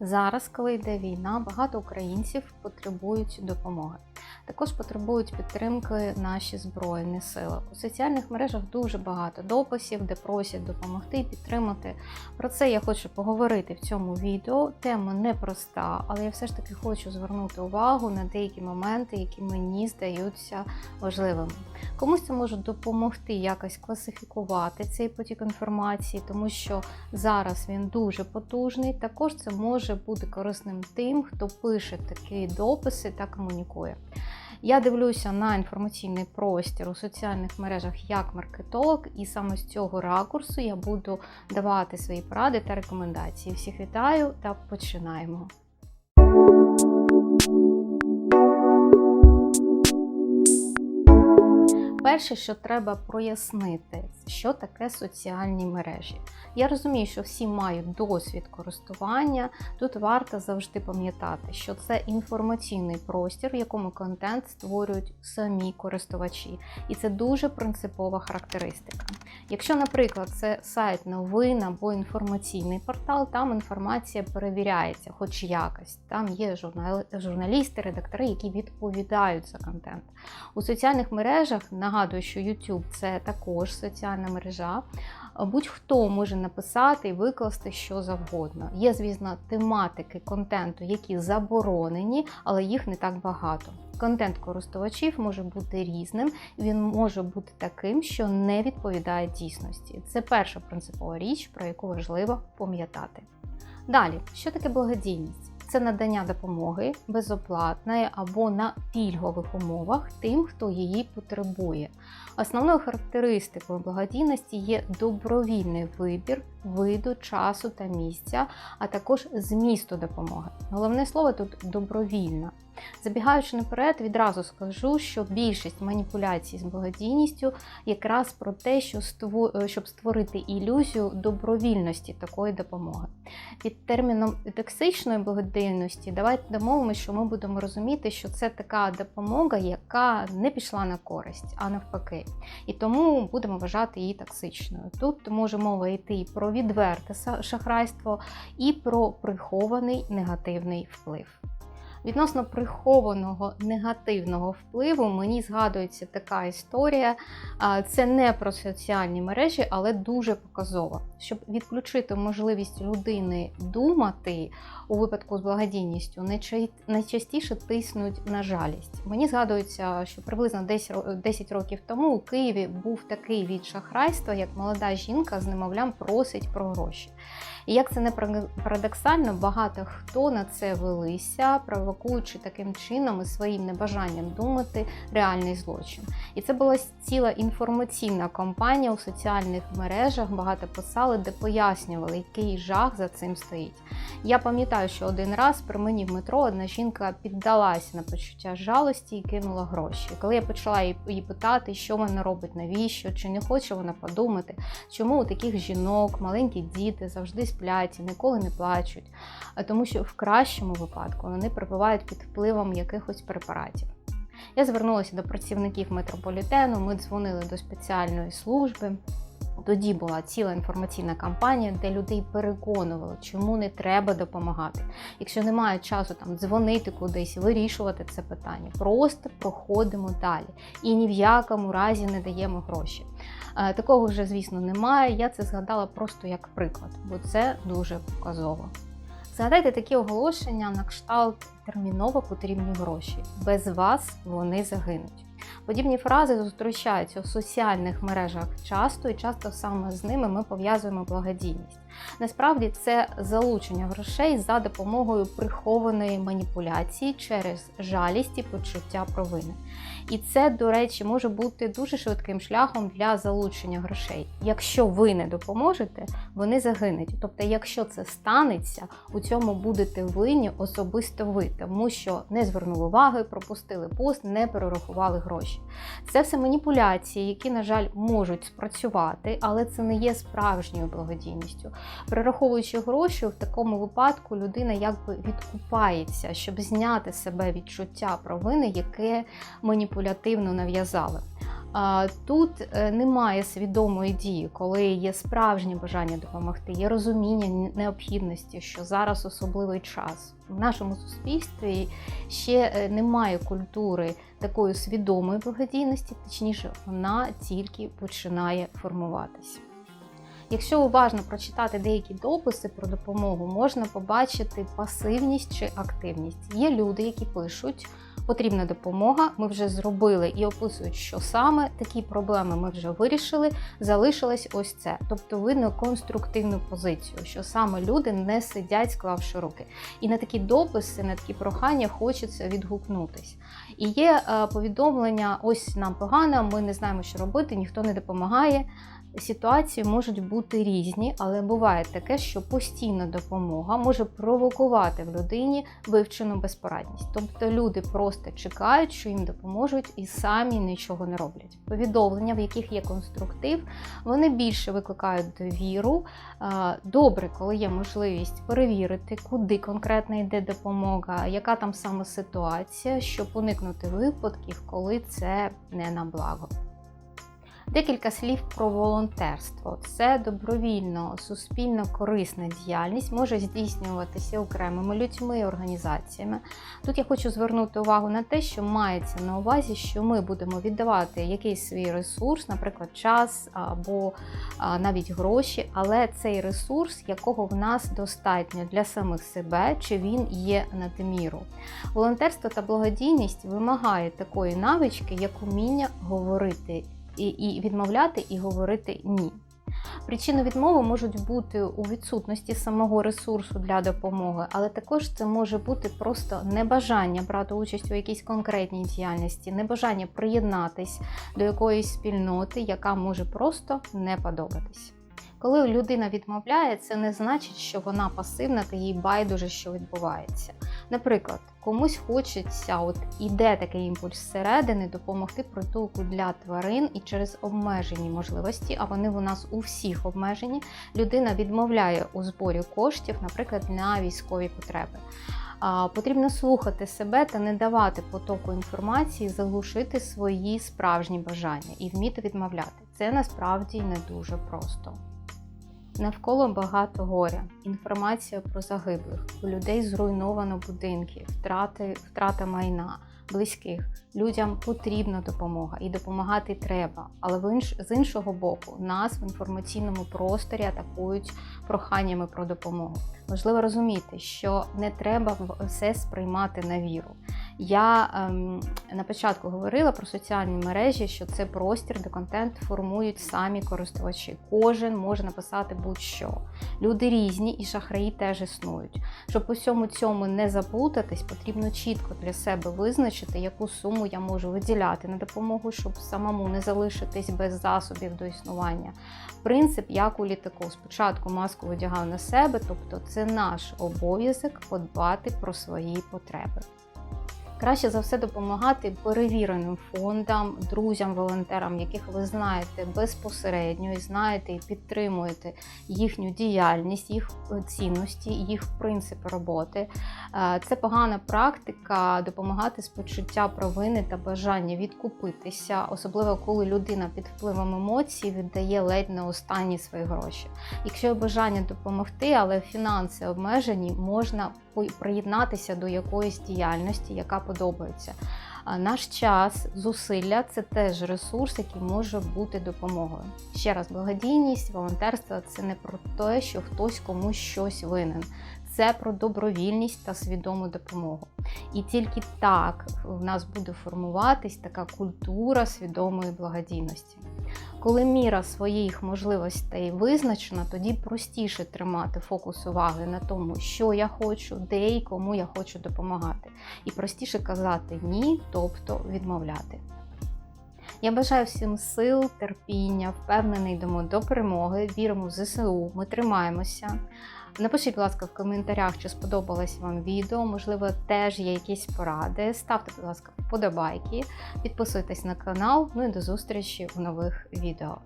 Зараз, коли йде війна, багато українців потребують допомоги. Також потребують підтримки наші збройні сили. У соціальних мережах дуже багато дописів, де просять допомогти і підтримати. Про це я хочу поговорити в цьому відео. Тема непроста, але я все ж таки хочу звернути увагу на деякі моменти, які мені здаються важливими. Комусь це може допомогти якось класифікувати цей потік інформації, тому що зараз він дуже потужний. Також це може бути корисним тим, хто пише такі дописи та комунікує. Я дивлюся на інформаційний простір у соціальних мережах як маркетолог, і саме з цього ракурсу я буду давати свої поради та рекомендації. Всіх вітаю та починаємо. Перше, що треба прояснити, що таке соціальні мережі. Я розумію, що всі мають досвід користування. Тут варто завжди пам'ятати, що це інформаційний простір, в якому контент створюють самі користувачі, і це дуже принципова характеристика. Якщо, наприклад, це сайт новин або інформаційний портал, там інформація перевіряється, хоч якось. Там є журналісти, редактори, які відповідають за контент. У соціальних мережах нагадую, що YouTube це також соціальна мережа. Будь-хто може написати і викласти що завгодно. Є, звісно, тематики контенту, які заборонені, але їх не так багато. Контент користувачів може бути різним, він може бути таким, що не відповідає дійсності. Це перша принципова річ, про яку важливо пам'ятати. Далі, що таке благодійність? Це надання допомоги безоплатної або на пільгових умовах тим, хто її потребує. Основною характеристикою благодійності є добровільний вибір виду, часу та місця, а також змісту допомоги. Головне слово тут добровільна. Забігаючи наперед, відразу скажу, що більшість маніпуляцій з благодійністю якраз про те, що щоб створити ілюзію добровільності такої допомоги. Під терміном токсичної благодійності, давайте домовимося, що ми будемо розуміти, що це така допомога, яка не пішла на користь, а навпаки. І тому будемо вважати її токсичною. Тут може мова йти і про відверте шахрайство, і про прихований негативний вплив. Відносно прихованого негативного впливу, мені згадується така історія. Це не про соціальні мережі, але дуже показова. Щоб відключити можливість людини думати у випадку з благодійністю, найчастіше тиснуть на жалість. Мені згадується, що приблизно 10 років тому у Києві був такий від шахрайства, як молода жінка з немовлям просить про гроші. І як це не парадоксально, багато хто на це велися, провокуючи таким чином і своїм небажанням думати реальний злочин. І це була ціла інформаційна кампанія у соціальних мережах, багато писали, де пояснювали, який жах за цим стоїть. Я пам'ятаю, що один раз при мені в метро одна жінка піддалася на почуття жалості і кинула гроші. Коли я почала її питати, що вона робить, навіщо, чи не хоче вона подумати, чому у таких жінок маленькі діти завжди сплять ніколи не плачуть, тому що в кращому випадку вони перебувають під впливом якихось препаратів. Я звернулася до працівників метрополітену, ми дзвонили до спеціальної служби. Тоді була ціла інформаційна кампанія, де людей переконували, чому не треба допомагати. Якщо немає часу там дзвонити кудись, вирішувати це питання, просто проходимо далі і ні в якому разі не даємо гроші. Е, такого вже, звісно, немає. Я це згадала просто як приклад, бо це дуже показово. Згадайте такі оголошення на кшталт терміново потрібні гроші. Без вас вони загинуть. Подібні фрази зустрічаються у соціальних мережах часто, і часто саме з ними ми пов'язуємо благодійність. Насправді це залучення грошей за допомогою прихованої маніпуляції через жалість і почуття провини. І це, до речі, може бути дуже швидким шляхом для залучення грошей. Якщо ви не допоможете, вони загинуть. Тобто, якщо це станеться, у цьому будете винні особисто ви, тому що не звернули уваги, пропустили пост, не перерахували гроші. Це все маніпуляції, які, на жаль, можуть спрацювати, але це не є справжньою благодійністю. Перераховуючи гроші, в такому випадку людина якби відкупається, щоб зняти себе відчуття провини, яке маніпулятивно нав'язали. Тут е, немає свідомої дії, коли є справжнє бажання допомогти, є розуміння необхідності, що зараз особливий час. В нашому суспільстві ще е, немає культури такої свідомої благодійності, точніше, вона тільки починає формуватися. Якщо уважно прочитати деякі дописи про допомогу, можна побачити пасивність чи активність. Є люди, які пишуть, потрібна допомога, ми вже зробили і описують, що саме такі проблеми ми вже вирішили. Залишилось ось це. Тобто видно конструктивну позицію, що саме люди не сидять, склавши руки. І на такі дописи, на такі прохання хочеться відгукнутись. І є е, повідомлення: ось нам погано, ми не знаємо, що робити, ніхто не допомагає. Ситуації можуть бути різні, але буває таке, що постійна допомога може провокувати в людині вивчену безпорадність. Тобто люди просто чекають, що їм допоможуть, і самі нічого не роблять. Повідомлення, в яких є конструктив, вони більше викликають довіру. Добре, коли є можливість перевірити, куди конкретно йде допомога, яка там саме ситуація, щоб уникнути випадків, коли це не на благо. Декілька слів про волонтерство. Це добровільно, суспільно корисна діяльність, може здійснюватися окремими людьми і організаціями. Тут я хочу звернути увагу на те, що мається на увазі, що ми будемо віддавати якийсь свій ресурс, наприклад, час або навіть гроші, але цей ресурс, якого в нас достатньо для самих себе, чи він є надміру. Волонтерство та благодійність вимагає такої навички, як уміння говорити і, відмовляти і говорити ні. Причини відмови можуть бути у відсутності самого ресурсу для допомоги, але також це може бути просто небажання брати участь у якійсь конкретній діяльності, небажання приєднатись до якоїсь спільноти, яка може просто не подобатись. Коли людина відмовляє, це не значить, що вона пасивна та їй байдуже, що відбувається. Наприклад, комусь хочеться, от іде такий імпульс зсередини, допомогти притулку для тварин і через обмежені можливості, а вони у нас у всіх обмежені, людина відмовляє у зборі коштів, наприклад, на військові потреби. Потрібно слухати себе та не давати потоку інформації, заглушити свої справжні бажання і вміти відмовляти. Це насправді не дуже просто. Навколо багато горя, інформація про загиблих, у людей зруйновано будинки, втрати, втрата майна, близьких. Людям потрібна допомога і допомагати треба. Але з іншого боку, нас в інформаційному просторі атакують проханнями про допомогу. Важливо розуміти, що не треба все сприймати на віру. Я ем, на початку говорила про соціальні мережі, що це простір, де контент формують самі користувачі. Кожен може написати будь-що. Люди різні і шахраї теж існують. Щоб у всьому цьому не заплутатись, потрібно чітко для себе визначити, яку суму я можу виділяти на допомогу, щоб самому не залишитись без засобів до існування. Принцип, як у літаку, спочатку маску видягав на себе, тобто це наш обов'язок подбати про свої потреби. Краще за все допомагати перевіреним фондам, друзям, волонтерам, яких ви знаєте безпосередньо і знаєте і підтримуєте їхню діяльність, їх цінності, їх принципи роботи. Е, це погана практика допомагати з почуття провини та бажання відкупитися, особливо коли людина під впливом емоцій віддає ледь не останні свої гроші. Якщо бажання допомогти, але фінанси обмежені, можна приєднатися до якоїсь діяльності, яка подобається. Наш час, зусилля це теж ресурс, який може бути допомогою. Ще раз, благодійність, волонтерство це не про те, що хтось комусь щось винен. Це про добровільність та свідому допомогу. І тільки так в нас буде формуватись така культура свідомої благодійності. Коли міра своїх можливостей визначена, тоді простіше тримати фокус уваги на тому, що я хочу, де і кому я хочу допомагати. І простіше казати ні, тобто відмовляти. Я бажаю всім сил, терпіння, впевнений йдемо до перемоги. Віримо в ЗСУ, ми тримаємося. Напишіть, будь ласка, в коментарях, чи сподобалось вам відео, можливо, теж є якісь поради. Ставте, будь ласка, вподобайки, підписуйтесь на канал, ну і до зустрічі в нових відео.